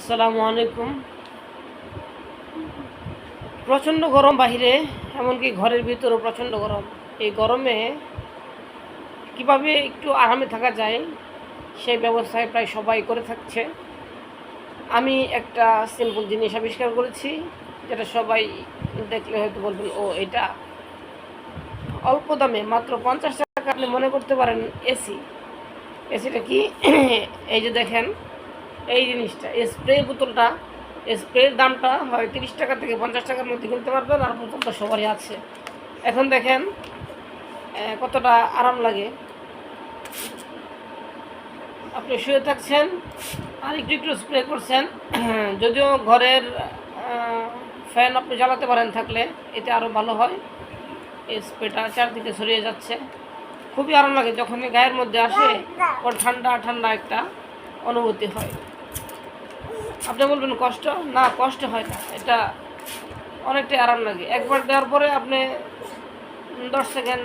আসসালামু আলাইকুম। প্রচণ্ড গরম বাহিরে, এমনকি ঘরের ভিতরেও প্রচণ্ড গরম। এই গরমে কীভাবে একটু আরামে থাকা যায়, সেই ব্যবস্থায় প্রায় সবাই করে থাকছে। আমি একটা সিম্পল জিনিস আবিষ্কার করেছি, যেটা সবাই দেখলে হয়তো বলবেন, ও, এটা অল্প দামে, মাত্র পঞ্চাশ টাকা। আপনি মনে করতে পারেন, এসি। এসিটা কি? এই যে দেখেন এই জিনিসটা স্প্রে বোতলটা স্প্রের দামটা হয় তিরিশ টাকা থেকে পঞ্চাশ টাকার মধ্যে কিনতে পারবেন আর বোতলটা সবারই আছে। এখন দেখেন কতটা আরাম লাগে। আপনি শুয়ে থাকছেন আর একটু একটু স্প্রে করছেন, যদিও ঘরের ফ্যান আপনি জ্বালাতে পারেন থাকলে, এতে আরও ভালো হয়। এই স্প্রেটা চারদিকে ছড়িয়ে যাচ্ছে। খুবই আরাম লাগে যখন গায়ের মধ্যে আসে, ওর ঠান্ডা ঠান্ডা একটা অনুভূতি হয়। আপনি বলবেন কষ্ট? না, কষ্ট হয় না। এটা অনেকটাই আরাম লাগে। একবার দেওয়ার পরে আপনি দশ সেকেন্ড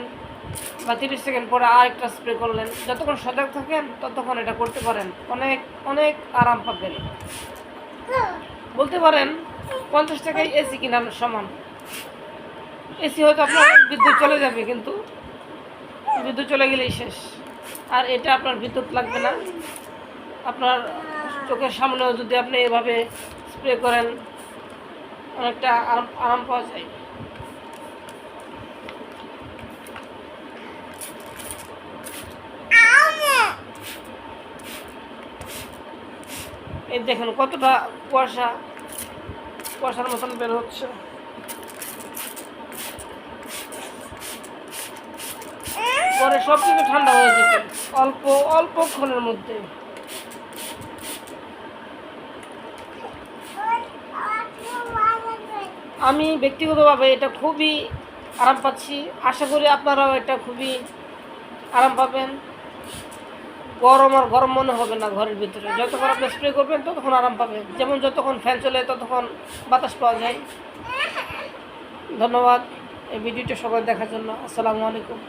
বা তিরিশ সেকেন্ড পরে আর একটা স্প্রে করলেন। যতক্ষণ সজাগ থাকেন, ততক্ষণ এটা করতে পারেন। অনেক অনেক আরাম পাবেন। বলতে পারেন, পঞ্চাশ টাকায় এসি কেনার সমান। এসি হয়তো আপনার বিদ্যুৎ চলে যাবে, কিন্তু বিদ্যুৎ চলে গেলেই শেষ। আর এটা আপনার বিদ্যুৎ লাগবে না। আপনার চোখের সামনেও যদি আপনি এভাবে স্প্রে করেন, অনেকটা আরাম আরাম পাওয়া যায়। এই দেখেন কতটা কুয়াশা, কুয়াশার মতন বের হচ্ছে। পরে সব কিছু ঠান্ডা হয়ে যেতে অল্প অল্পক্ষণের মধ্যে। আমি ব্যক্তিগতভাবে এটা খুবই আরাম পাচ্ছি। আশা করি আপনারাও এটা খুবই আরাম পাবেন। গরম আর গরম মনে হবে না ঘরের ভিতরে। যতক্ষণ আপনি স্প্রে করবেন, ততক্ষণ আরাম পাবেন। যেমন যতক্ষণ ফ্যান চলে, ততক্ষণ বাতাস পাওয়া যায়। ধন্যবাদ। এই ভিডিওটা সবাই দেখার জন্য। আসসালামু আলাইকুম।